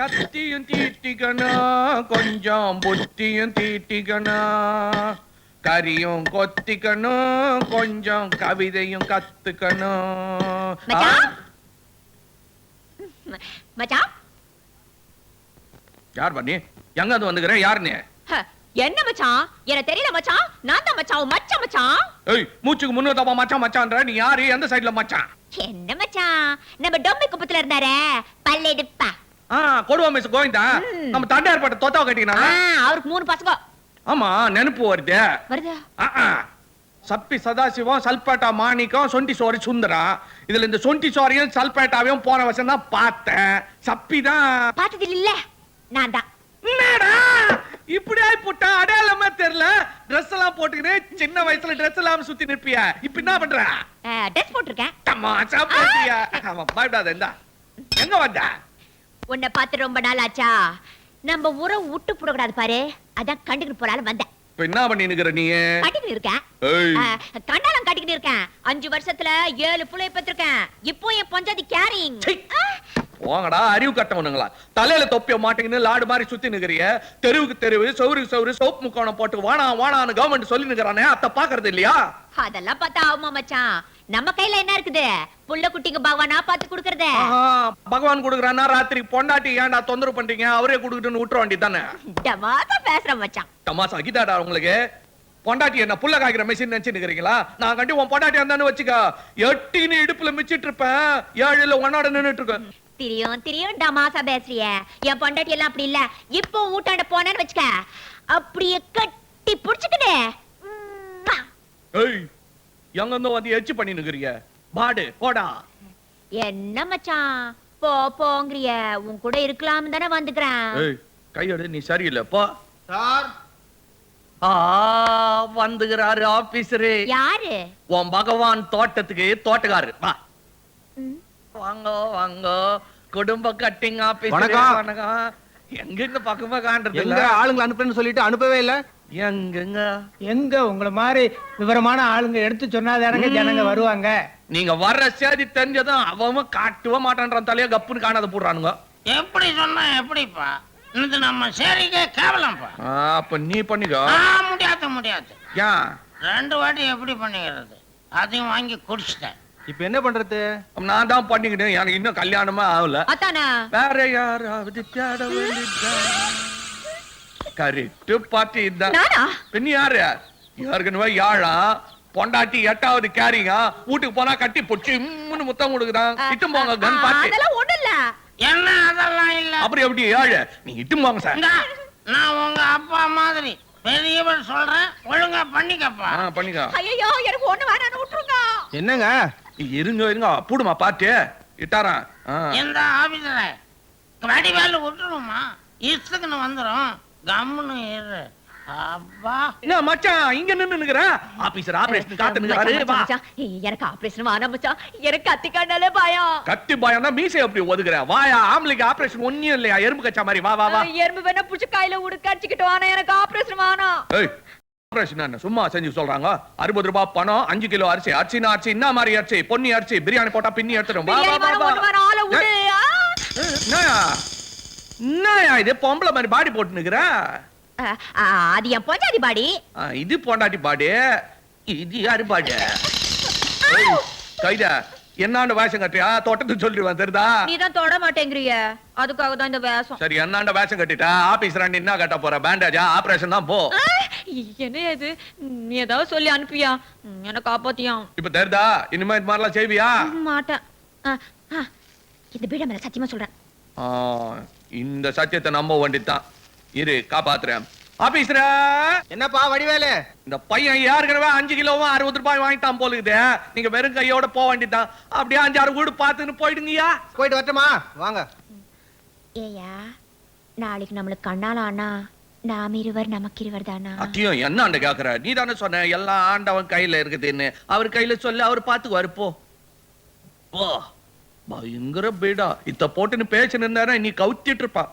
கத்தியும் தீட்டிக்கணும் கொஞ்சம் புத்தியும் தீட்டிக்கணும் கரியும் கொத்திக்கணும் கொஞ்சம் கவிதையும் கத்துக்கணும். மச்சான்? யார் பண்ணி எங்க அது வந்துக்கிறேன் யார் நீ ஹ, என்ன மச்சான்? எனக்கு தெரியல மச்சான். நான் தான் மச்சான். உன் மச்சான் ஏய் மூச்சுக்கு முன்னூத்தப்பா மச்சான் மச்சான்ற? நீ யாரு? எந்த சைடுல மச்சான்? என்ன மச்சான்? நம்ம டொம்பி குப்பத்துல இருந்தாரே. பல்லெடுப்பா. கொடுவா மிஸ் கோவிந்தா. நம்ம தண்டையார் பட்ட தொத்தாவை கட்டினாங்க அவருக்கு மூணு பசங்க. ஆமா நெனப்பு வருது. சப்பி சதாசிவம் சல்பேட்டா மாணிக்கம் சொண்டி சோரி சுந்தரா. இதுல இந்த சொண்டி சோரியும் சல்பேட்டாவையும் போன வருஷம் தான் பார்த்தேன். சப்பி தான். பார்த்தது இல்ல. நான் தான். இப்படி ஆயி போட்டா அடையாளமே தெரியல. Dress எல்லாம் போட்டுக்கினு சின்ன வயசுல Dress எல்லாம் சுத்தி நிற்பிய. இப்ப என்ன பண்ற? ட்ரெஸ் போட்டிருக்கேன். தமாஷா போட்டியா ஆமா பயப்படாத இந்தா. எங்க வந்த? உன்னை பார்த்து ரொம்ப நாள் ஆச்சா நம்ம உறவு விட்டு போடக்கூடாது பாரு. அதான் கண்டுக்கிட்டு போறாலும் வந்தேன். இப்ப என்ன பண்ணி நீ? கட்டிக்கிட்டு இருக்கேன். கண்டாலம் கட்டிக்கிட்டு இருக்கேன். அஞ்சு வருஷத்துல ஏழு புள்ளைய பெற்றிருக்கேன். இப்போ என் பஞ்சாதி கேரிங். போங்கடா அறிவு கட்டவனுங்களா தலையில தொப்பிய மாட்டேங்கன்னு லாடு மாதிரி சுத்தி நிக்கிறிய தெருவுக்கு தெருவு சௌருக்கு சௌரு சோப்பு முக்கோணம் போட்டு வானா வானான்னு கவர்மெண்ட் சொல்லி நிக்கிறானே அத பாக்குறது இல்லையா? அதெல்லாம் பார்த்தா ஆகுமா மச்சான்? நம்ம கையில என்ன இருக்குது? புள்ள குட்டிங்க பகவானா பார்த்து கொடுக்கறது. பகவான் கொடுக்குறானா ராத்திரி பொண்டாட்டி ஏன்டா தொந்தரவு பண்றீங்க? அவரே கொடுக்கட்டுன்னு விட்டுற வேண்டி தானே? டமாசா பேசுற மச்சான். தமாசா கீதாடா உங்களுக்கு? பொண்டாட்டி என்ன புள்ள காய்க்கிற மெஷின் நினைச்சு நிக்கிறீங்களா நான் கண்டி உன் பொண்டாட்டி இருந்தான்னு வச்சுக்க. எட்டின்னு இடுப்புல மிச்சிட்டு இருப்பேன் ஏழுல உன்னோட நின்னுட்டு இருக்கேன் திரியும் திரியும் டமாசா பேசுறிய. என் பொண்டாட்டி எல்லாம் அப்படி இல்ல. இப்போ ஊட்டாண்ட போனேன்னு வச்சுக்க. அப்படியே கட்டி புடிச்சுக்கிடு உம்மா. ஏய் எங்க இருந்தோ வந்து எச்சு பண்ணி நிக்கிறீங்க பாடு. போடா என்ன மச்சான்? போ போங்கிறிய. உன் கூட இருக்கலாம் தானே வந்துக்கிறேன். ஏய் கையெடு நீ சரியில்லை போ. சார். ஆ வந்துகிறாரு ஆபீசரு. யாரு? உன் பகவான் தோட்டத்துக்கு தோட்டக்காரு வா. வாங்க வாங்க. குடும்ப கட்டிங் ஆபீசர் வணக்கம். வணக்கம். எங்க இருந்து பக்கமா காண்றது எங்க இல்ல ஆளுங்களை அனுப்புறேன்னு சொல்லிட்டு அனுப்பவே இல்ல? எங்கங்க? எங்க? உங்களை மாதிரி விவரமான ஆளுங்க எடுத்து சொன்னாதானங்க ஜனங்க வருவாங்க. நீங்க வர்ற சேதி தெரிஞ்சதும் அவன் காட்டவே மாட்டான்றான் தலைய கப்புன்னு காணாத போடுறானுங்க. எப்படி சொன்னா எப்படிப்பா? இது நம்ம சேரிக்கே கேவலம்ப்பா அப்ப நீ பண்ணிக்கோ. ஆ முடியாது முடியாது. ஏன்? ரெண்டு வாட்டி எப்படி பண்ணிக்கிறது? அதையும் வாங்கி குடிச்சிட்டேன். இப்ப என்ன பண்றது? நான் தான் பண்ணிக்கிட்டேன். எனக்கு இன்னும் கல்யாணமே ஆகல. வேற யாராவது தேட வேண்டியதா கரெக்ட் பாட்டி இதான் நானா? பெண்ணு யாரு? ஏற்கனவே யாழா பொண்டாட்டி எட்டாவது கேரிங்க வீட்டுக்கு போனா கட்டி பொச்சு இம்முன்னு முத்தம் கொடுக்குறான் இட்டும் போங்க கன் பாட்டி. அதெல்லாம் ஒண்ணும் இல்ல. என்ன அதெல்லாம் இல்ல? அப்புறம் எப்படி ஏழு? நீ இட்டும் போங்க சார். இந்தா, நான் உங்க அப்பா மாதிரி பெரியவர் சொல்றேன் ஒழுங்கா பண்ணிக்கப்பா. ஆ பண்ணிக்கோ. ஐயோ எனக்கு ஒண்ணு வேணாம்னு விட்டுருங்க. என்னங்க? இருங்க இருங்க. பூடுமா பாட்டு. இட்டாரன். இந்த ஆபீசர வடிவேலு விட்டுருமா? இஷ்டத்துக்குன்னு வந்துரும். கம்முன்னு இரு. அப்பா. என்ன மச்சான் இங்க நின்னு நிக்கிற ஆபீசர் ஆபரேஷன் காத்து நிக்கிறாரு மச்சான், வா. மச்சான், எனக்கு ஆபரேஷன் மச்சான். எனக்கு கத்திக்காண்டாலே பயம். கத்தி பயம் தான் மீசை எப்படி ஒதுக்குற? வாயா ஆம்பளைக்கு ஆபரேஷன் ஒன்னும் இல்லையா? எறும்பு கச்சா மாதிரி வா வா வா. எறும்பு வேணா புடிச்சு கையில உடுக்க அடிச்சுக்கிட்டு வானா எனக்கு ஆபரேஷன் வேணாம். ஏய் ஆபரேஷன் என்ன? சும்மா செஞ்சு சொல்றாங்க? அறுபது ரூபாய் பணம் அஞ்சு கிலோ அரிசி அரிசினா அரிசி என்ன மாதிரி அரிசி பொன்னி அரிசி பிரியாணி போட்டா பின்னி எடுத்துடும். வா வா வேணாம், வா ஒண்ணு வேணாம், ஆளை விடு. ஆ. என்னயா என்னயா இது? பொம்பளை மாதிரி பாடி போட்டு நிக்கிற அது என் பொஞ்சாதி பாடி. இது பொண்டாட்டி பாடி. இது யாரு பாடி? கைதா என்னாண்ட வேஷம் கட்டியா தோட்டத்துக்கு சொல்லிடுவேன் தெரியுதா? நீ தான் தொட மாட்டேங்கிறிய. அதுக்காக தான் இந்த வேஷம். சரி என்னாண்ட வேஷம் கட்டிட்டா? ஆபீஸ் ராண்டி என்ன கட்ட போற? பேண்டேஜா ஆபரேஷன் தான் போ. என்ன இது? நீ ஏதாவது சொல்லி அனுப்பியா? என்ன காப்பாத்தியா? இப்ப தெரியுதா? இனிமே இது மாதிரிலாம் செய்வியா? மாட்டேன். இந்த பீட மேல சத்தியமா சொல்றேன். இந்த சத்தியத்தை நம்ப வேண்டியதுதான். இரு காப்பாத்துறேன். ஆபீஸ்ரா! என்னப்பா வடிவேலு? இந்த பையன் ஏற்கனவே அஞ்சு கிலோவும் அறுபது ரூபாய் வாங்கிட்டான் போலுக்குது நீங்க வெறும் கையோட போக வேண்டியதுதான். அப்படியே அஞ்சாறு வீடு பார்த்துன்னு போயிடுங்கய்யா. போயிட்டு வரட்டுமா? வாங்க. ஏயா நாளைக்கு நம்மளுக்கு கண்ணால ஆனா நாம் இருவர் நமக்கு இருவர் தானா அத்தியம் என்ன ஆண்ட கேக்குற? நீ தானே சொன்ன எல்லாம் ஆண்டவன் கையில இருக்குதுன்னு. அவர் கையில சொல்லி அவர் பாத்துக்குவாரு போ. போ. பயங்கர பீடா. இத்த போட்டுன்னு பேச்சு நின்றாரா நீ கவுத்திட்டு இருப்பா.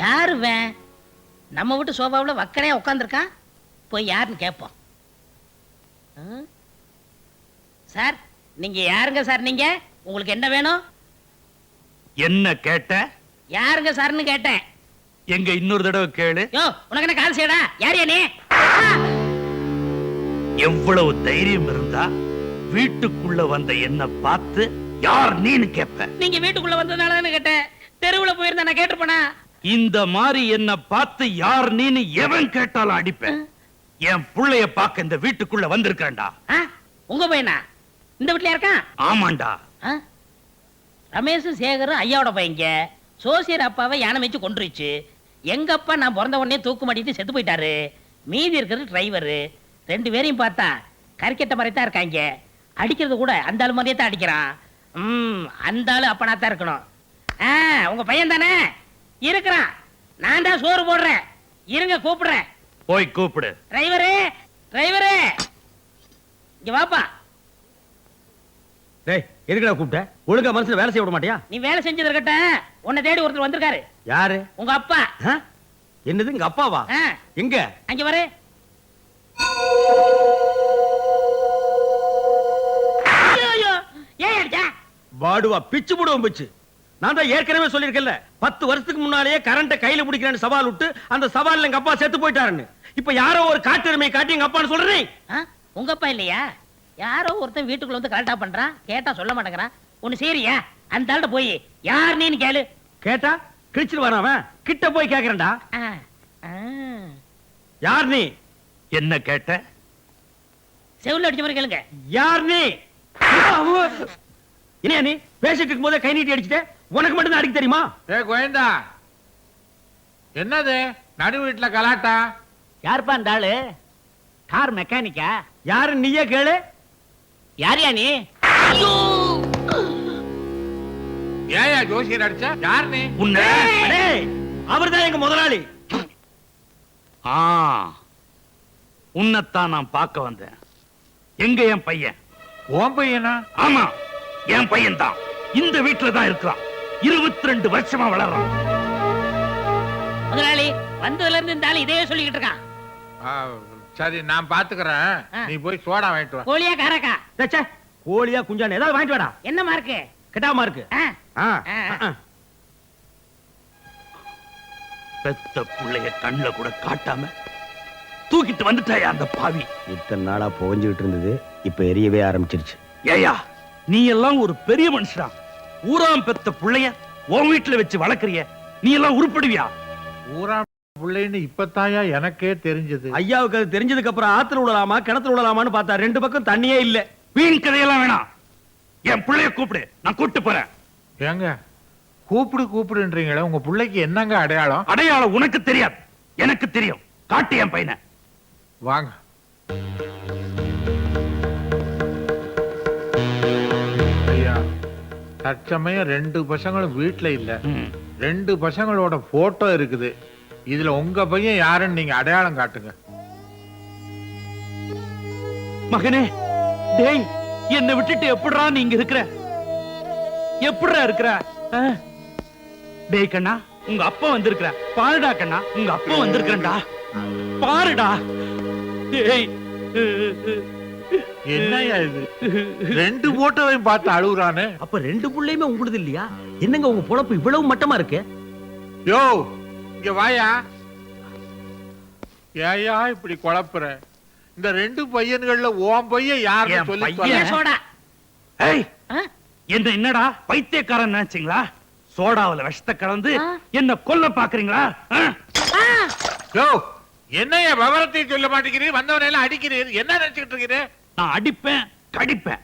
யாருவேன் நம்ம வீட்டு சோபாவில் வக்கனையா உட்காந்துருக்கான் போய் யாருன்னு கேட்போம் சார் நீங்க யாருங்க சார் நீங்க? உங்களுக்கு என்ன வேணும்? என்ன கேட்ட? யாருங்க சார்னு கேட்டேன். எங்க இன்னொரு தடவை கேளு. யோ உனக்கு என்ன கால் செய்யடா? யார் நீ? எவ்வளவு தைரியம் இருந்தா வீட்டுக்குள்ள வந்த என்ன பார்த்து யார் நீன்னு கேப்ப. நீங்க வீட்டுக்குள்ள வந்ததுனால தானே கேட்டேன். தெருவுல போயிருந்தா நான் கேட்டிருப்பேனா? இந்த மாதிரி என்ன பார்த்து யார் நீன்னு எவன் கேட்டாலும் அடிப்பேன். என் புள்ளைய பார்க்க இந்த வீட்டுக்குள்ள வந்திருக்கேன்டா? உங்க பையனா? இந்த வீட்லயா இருக்கான் ஆமாண்டா. ஆ? ரமேஷும் சேகரும் ஐயாவோட பையங்க. சோசியர் அப்பாவை யானை வச்சு கொண்டுருச்சு எங்க அப்பா நான் பிறந்த உடனே தூக்கு மாட்டிட்டு செத்து போயிட்டாரு. மீதி இருக்கிறது டிரைவரு ரெண்டு பேரையும் பார்த்தா கறிக்கட்ட மாதிரி தான் இருக்காங்க. அடிக்கிறது கூட அந்த ஆளு மாதிரியே தான் அடிக்கிறான். ம் அந்த ஆளு அப்பனா தான் இருக்கணும். ஆ உங்க பையன் தானே? இருக்கிறான். நான் தான் சோறு போடுறேன். இருங்க கூப்பிடுறேன். போய் கூப்பிடு. டிரைவரு டிரைவரு இங்க வாப்பா. டேய் எதுக்குடா கூப்பிட்ட? ஒழுங்கா மனசுல வேலை செய்ய விட மாட்டியா? நீ வேலை செஞ்சது இருக்கட்டும். உன்னை தேடி ஒருத்தர் வந்திருக்காரு. யாரு? உங்க அப்பா? என்னது எங்க அப்பாவா? எங்க? அங்க வரு? பாடுவா பிச்சு போடுவோம் பிச்சு. நான் தான் ஏற்கனவே சொல்லியிருக்கேன்ல பத்து வருஷத்துக்கு முன்னாலேயே கரண்ட கையில பிடிக்கிறேன்னு சவால் விட்டு அந்த சவால்ல எங்க அப்பா செத்து போயிட்டாருன்னு. இப்ப யாரோ ஒரு காட்டெருமையை காட்டி எங்க அப்பான்னு சொல்றேன். உங்க அப்பா இல்லையா? யாரோ ஒருத்தன் வீட்டுக்குள்ள வந்து கரெக்டா பண்றான். கேட்டா சொல்ல மாட்டேங்கிறான். ஒண்ணு சரியா? அந்த ஆள்கிட்ட போய் யார் நீன்னு கேளு. கேட்டா? கிழிச்சிட்டு வரான் கிட்ட போய் கேக்குறேன்டா. யார் நீ? என்ன கேட்ட? செவுல்ல அடிச்ச மாதிரி கேளுங்க. யார் நீ? என்ன நீ? பேசிட்டு இருக்கும் போதே கை நீட்டி அடிச்சுட்ட. உனக்கு மட்டும் அடிக்க தெரியுமா? ஏ கோயந்தா. என்னது? நடு வீட்டுல கலாட்டா? யாருப்பா அந்த ஆளு? கார் மெக்கானிக்கா? யாரு நீயே கேளு. யாரியா நீ? ஏயா ஜோசியர் அடிச்சா? யார் நீ? உன்னை. அவர்தான் எங்க முதலாளி. ஆ உன்னைத்தான் நான் பார்க்க வந்தேன். எங்க என் பையன்? ஓம் பையனா? ஆமா என் பையன் தான் இந்த வீட்டுல தான் இருக்கிறான். இருபத்தி ரெண்டு வருஷமா வளர்றான். முதலாளி வந்ததுல இருந்து இந்த ஆளு இதே சொல்லிக்கிட்டு இருக்கான். ஆ, சரி நான் பாத்துக்கிறேன். நீ போய் சோடா வாங்கிட்டு வா. கோழியா காராக்கா? ச்சே, ச்சே, கோழியா குஞ்சான ஏதாவது வாங்கிட்டு வாடா. என்ன மார்க்கு? ஆ. ஆ. பெத்த புள்ளைய கண்ணுல கூட காட்டாம தூக்கிட்டு வந்துட்டாயா அந்த பாவி? இத்தனை நாளா புகஞ்சுகிட்டு இருந்தது இப்ப எரியவே ஆரம்பிச்சிருச்சு. ஏயா நீ எல்லாம் ஒரு பெரிய மனுஷனா. ஊராம் பெத்த புள்ளைய உன் வீட்டுல வச்சு வளர்க்கறிய. நீ எல்லாம் உருப்படுவியா? ஊரா பிள்ளைன்னு இப்பத்தாயா எனக்கே தெரிஞ்சது. ஐயாவுக்கு அது தெரிஞ்சதுக்கு அப்புறம் ஆத்துல விடலாமா கிணத்துல விடலாமான்னு பார்த்தா ரெண்டு பக்கம் தண்ணியே இல்ல. வீண் கதையெல்லாம் வேணாம். என் புள்ளைய கூப்பிடு நான் கூப்பிட்டு போறேன். ஏங்க கூப்பிடு கூப்பிடுன்றீங்களே உங்க பிள்ளைக்கு என்னங்க அடையாளம்? அடையாளம் உனக்கு தெரியாது எனக்கு தெரியும். காட்டு என் பையனை. வாங்க. ஐயா தற்சமயம் ரெண்டு பசங்களும் வீட்டுல இல்ல. ரெண்டு பசங்களோட போட்டோ இருக்குது. இதுல உங்க பையன் யாருன்னு நீங்க அடையாளம் காட்டுங்க. மகனே டேய் என்னை விட்டுட்டு எப்படிடா நீங்க இருக்கிற? எப்படிடா இருக்கிற? ஆ? டேய் கண்ணா உங்க அப்பா வந்திருக்கிற. பாருடா கண்ணா உங்க அப்பா வந்திருக்கிறேன்டா. பாருடா. டேய். என்னய்யா இது? ரெண்டு போட்டோவையும் பார்த்து அழுகுறானு. அப்ப ரெண்டு புள்ளையுமே உங்களுது இல்லையா? என்னங்க உங்க பொழப்பு இவ்வளவு மட்டமா இருக்கு? யோ இங்க வாயா. ஏயா இப்படி குழப்புற? இந்த ரெண்டு பையன்கள்ல உன் பையன் யாருன்னு என் சொல்லி? என்ன என்னடா? பைத்தியக்காரன் நினைச்சீங்களா? சோடாவுல விஷத்தை கலந்து. என்ன கொல்ல பாக்குறீங்களா ஆ? யோ என்னய்யா விவரத்தை சொல்ல மாட்டேங்கிறீர் வந்தவனை எல்லாம் அடிக்கிறீர் என்ன நினைச்சுக்கிட்டு இருக்கிறீர் நான் அடிப்பேன் கடிப்பேன்.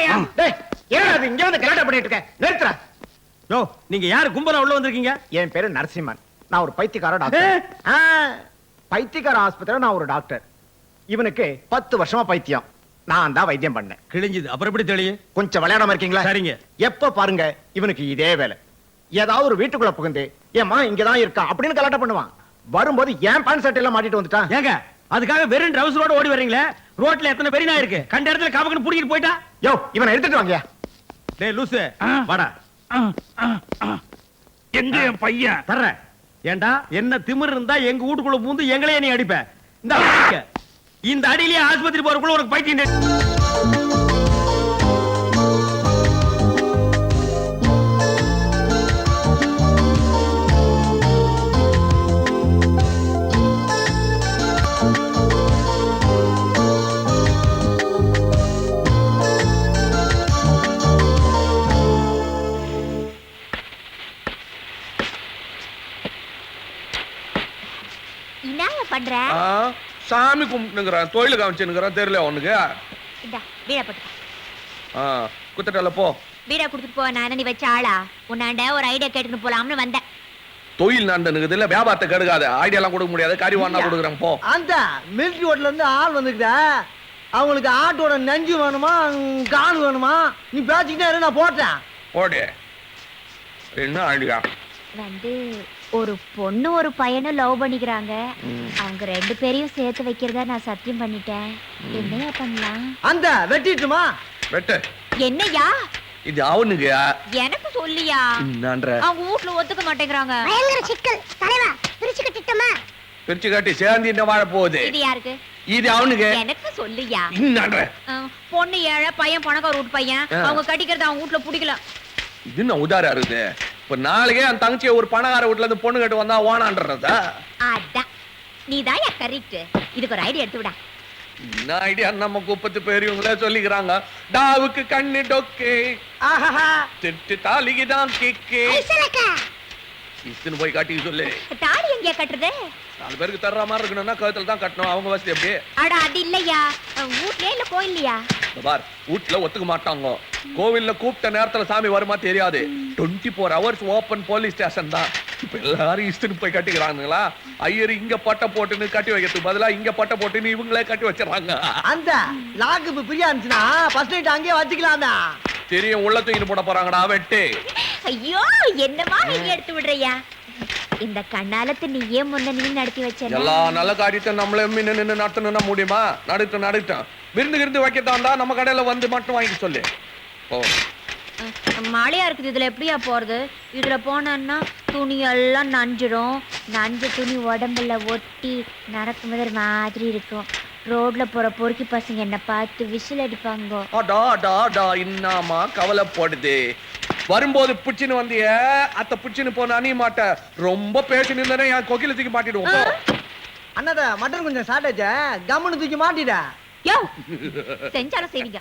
ஐயா, ஐயா. டேய் ஏன் அது இங்க வந்து கலாட்டா பண்ணிட்டு இருக்க? நிறுத்துற யோ, நீங்க யாரு? கும்பலா உள்ள வந்திருக்கீங்க? என் பேரு நரசிம்மன். நான் ஒரு பைத்தியக்கார டாக்டர். பைத்தியக்கார ஆஸ்பத்திரியில நான் ஒரு டாக்டர். இவனுக்கு பத்து வருஷமா பைத்தியம். நான் தான் வைத்தியம் பண்ணேன். கிழிஞ்சுது. அப்புறம் எப்படி தெளியும் கொஞ்சம் விளையாடாம இருக்கீங்களா? சரிங்க. எப்ப பாருங்க இவனுக்கு இதே வேலை. ஏதாவது ஒரு வீட்டுக்குள்ள புகுந்து ஏமா இங்கதான் இருக்கான் அப்படின்னு கலாட்டம் பண்ணுவான். வரும்போது ஏன் பேண்ட் சட்டை எல்லாம் மாட்டிட்டு வந்துட்டான். ஏங்க அதுக்காக வெறும் ட்ரவுசரோட ஓடி வர்றீங்களே? ரோட்ல எத்தனை பெரிய நாய் இருக்கு? கண்ட இடத்துல காபக்கன்னு புடிக்கிட்டு போயிட்டா? யோ இவனை எடுத்துட்டு வாங்க டேய் லூசு. வாடா. எங்க என் பையன் தர்றேன் ஏண்டா என்ன திமிர் இருந்தா எங்க வீட்டுக்குள்ள பூந்து எங்களையே நீ அடிப்ப இந்த அடிக்க. இந்த அடியிலேயே ஆஸ்பத்திரி போறதுக்குள்ள உனக்கு பைத்தியம் என்னங்க பண்ற? ஆ, சாமி கும்பிட்டுங்கிறான் தொழில் காமிச்சுங்கிறான் தெரியல உனக்கு இந்தா வீடா போட்டு ஆ, குத்துட்டல போ. வீடா கொடுத்துட்டு போ நான் நீ வச்ச ஆளா? உன்னாண்ட ஒரு ஐடியா கேட்டுன்னு போலாம்னு வந்தேன். தொழில் நண்டனுக்கு இல்ல வியாபாரத்தை கெடுக்காத. ஐடியா எல்லாம் கொடுக்க முடியாது. கறி வாண்ணா கொடுக்குறேன் போ. அந்த மிலிட்டரி ஓட்டல இருந்து ஆள் வந்துக்குதா அவங்களுக்கு ஆட்டோட நெஞ்சு வேணுமா கால் வேணுமா? நீ பேசிக்கிட்டே இரு, நான் போட்டேன். போடு. என்ன ஐடியா வந்து ஒரு பொண்ணு ஒரு பையனும் லவ் பண்ணிக்கிறாங்க. அவங்க ரெண்டு பேரையும் சேர்த்து வைக்கிறதா நான் சத்தியம் பண்ணிட்டேன். என்னையா பண்ணலாம்? அந்த வெட்டிட்டுமா? வெட்டு. என்னய்யா இது அவனுக்கு எனக்கு சொல்லியா? அவங்க வீட்ல ஒத்துக்க மாட்டேங்கிறாங்க. பயங்கர சிக்கல். தலைவா பிரிச்சு கட்டிட்டோமா? பிரிச்சு காட்டி சேர்ந்து இந்த வாழ போகுது. இது யாருக்கு? இது அவனுக்கு எனக்கு சொல்லியா? அஹ், பொண்ணு ஏழை பையன் பணக்கார வீட்டு பையன். அவங்க கட்டிக்கிறது அவங்க வீட்ல பிடிக்கல. இது என்ன உதாரா இருக்குது? இப்ப நாளைக்கே அந்த தங்கச்சியை ஒரு பணக்கார வீட்டுல இருந்து பொண்ணு கட்டு வந்தா ஓனான்றதா? அதான். நீதான் கரெக்ட் இதுக்கு ஒரு ஐடியா எடுத்து விடா என்ன ஐடியா நம்ம குப்பத்து பெரியவங்களே சொல்லிக்கிறாங்க. டாவுக்கு கண்ணு டொக்கே. ஆஹா திட்டு தாலிக்கு தான் கிக்கே இத்துன்னு போய் காட்டிக்க சொல்லு. தாலி எங்கேயா கட்டுறது? நாலு பேருக்கு தர்ற மாதிரி இருக்கணும்னா கழுத்துல தான் கட்டணும். அவங்க வசதி எப்படி அட அது இல்லையா? வீட்லயே இல்ல கோயில்லையா? பார் வீட்டுல ஒத்துக்க மாட்டாங்க. கோவில்ல கூப்பிட்ட நேரத்துல சாமி வருமா தெரியாது. Twenty four hours open police station தான். இப்ப எல்லாரும் இஷ்டன்னு போய் கட்டிக்கிறானுங்களா? ஐயர் இங்க பட்டை போட்டுன்னு கட்டி வைக்கிறதுக்கு பதிலா இங்க பட்டை போட்டுன்னு இவங்களே கட்டி வச்சிடறாங்க. அந்த லாக்கு இப்ப பிரியா இருந்துச்சுன்னா ஃபர்ஸ்ட் நைட் அங்கேயே வச்சுக்கலாமே தெரியும் உள்ள தூக்கிட்டு போட போறாங்கடா வெட்டு. ஐயோ என்னமா நீங்க எடுத்து விடுறியா? இந்த கண்ணாலத்து நீயே முன்ன நீ நடத்தி வச்ச எல்லா நல்ல காரியத்தையும் நம்மளே நின்று நின்று நடத்தணும்னா முடியுமா? நடத்தம் நடத்தம் விருந்து விருந்து வைக்கத்தாண்டா நம்ம கடையில வந்து மட்டும் வாங்கி சொல்லு. ஓ மழையா இருக்குது இதுல எப்படியா போறது? இதுல போனோன்னா துணி எல்லாம் நஞ்சிடும் நஞ்ச துணி உடம்புல ஒட்டி நடக்கும்போது ஒரு மாதிரி இருக்கும். ரோட்ல போற பொறுக்கி பசங்க என்ன பார்த்து விசில் அடிப்பாங்க. அடா அடா அடா இன்னாமா கவலைப்படுது. வரும்போது புடிச்சுன்னு வந்திய அத்த புடிச்சுன்னு போன அணிய மாட்ட. ரொம்ப பேசின்னு இருந்தேன்னா என் கொக்கில தூக்கி மாட்டிடுவோம். அண்ணாத மட்டன் கொஞ்சம் ஷார்டேஜ் கம்முன்னு தூக்கி மாட்டிட. யோ செஞ்சாலும் செய்வீங்க.